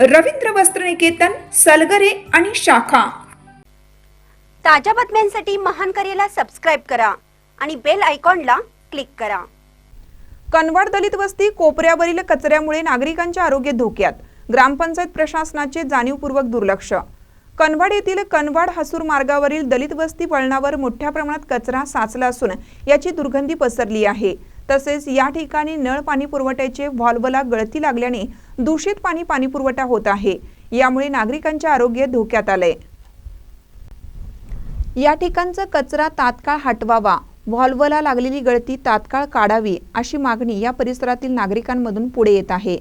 रवींद्र वस्त्रनिकेतन सलगरे आणि शाखा. ताज्या बातम्यांसाठी महान करेला सबस्क्राईब करा आणि बेल आयकॉनला क्लिक करा. कनवाड दलित वस्ती कोपऱ्यावरील कचऱ्यामुळे नागरिकांचे आरोग्य धोक्यात. ग्रामपंचायत प्रशासनाचे जाणीवपूर्वक दुर्लक्ष. कनवाड येथील कनवाड हसूर मार्गावरील दलित वस्ती वळणावर मोठ्या प्रमाणात कचरा साचला असून याची दुर्गंधी पसरली आहे. तसेच या ठिकाणी नळ पाणी पुरवठ्याचे व्हॉल्वला गळती लागल्याने दूषित पाणी पाणी पुरवठा होत आहे. यामुळे नागरिकांचे आरोग्य धोक्यात आलंय. या ठिकाणचा कचरा तात्काळ हटवावा. व्हॉल्वला लागलेली गळती तात्काळ काढावी अशी मागणी या परिसरातील नागरिकांमधून पुढे येत आहे.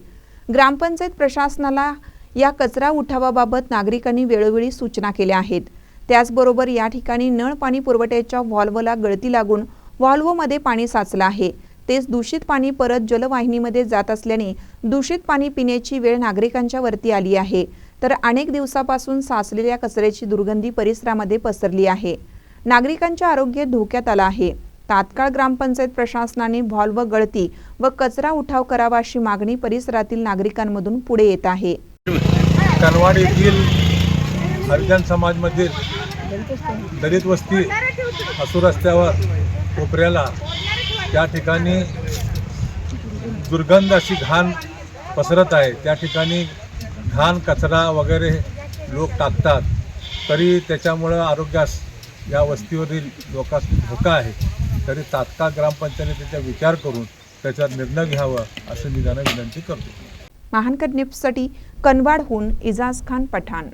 ग्रामपंचायत प्रशासनाला या कचरा उठावाबाबत नागरिकांनी वेळोवेळी सूचना केल्या आहेत. त्याचबरोबर या ठिकाणी नळ पाणी पुरवठ्याच्या व्हॉल्वला गळती लागून व्हॉल्वमध्ये पाणी साचलं आहे. तेच दूषित पाणी परत जलवाहिनीमध्ये जात असल्याने दूषित पाणी पिण्याची वेळ नागरिकांच्या वरती आली आहे. तर अनेक दिवसापासून साचलेल्या कचऱ्याची दुर्गंधी परिसरामध्ये पसरली आहे. नागरिकांचे आरोग्य धोक्यात आलं आहे. तात्काळ ग्रामपंचायत प्रशासनाने व्हॉल्व गळती व कचरा उठाव करावा अशी मागणी परिसरातील नागरिकांमधून पुढे येत आहे. कनवाड येथील हरिजन समाजमधील दलित वस्ती असू रस्त्यावर कोपऱ्याला त्या ठिकाणी दुर्गंध अशी घाण पसरत आहे. त्या ठिकाणी घाण कचरा वगैरे लोक टाकतात. तरी त्याच्यामुळं आरोग्यास या वस्तीवरील लोकांस धोका आहे. तरी तात्काळ ग्रामपंचायतीने त्याचा विचार करून त्याच्यावर निर्णय घ्यावा असं मी त्यांना विनंती करतो. महानकर न्यूजसाठी कनवाडहून इजाज खान पठाण.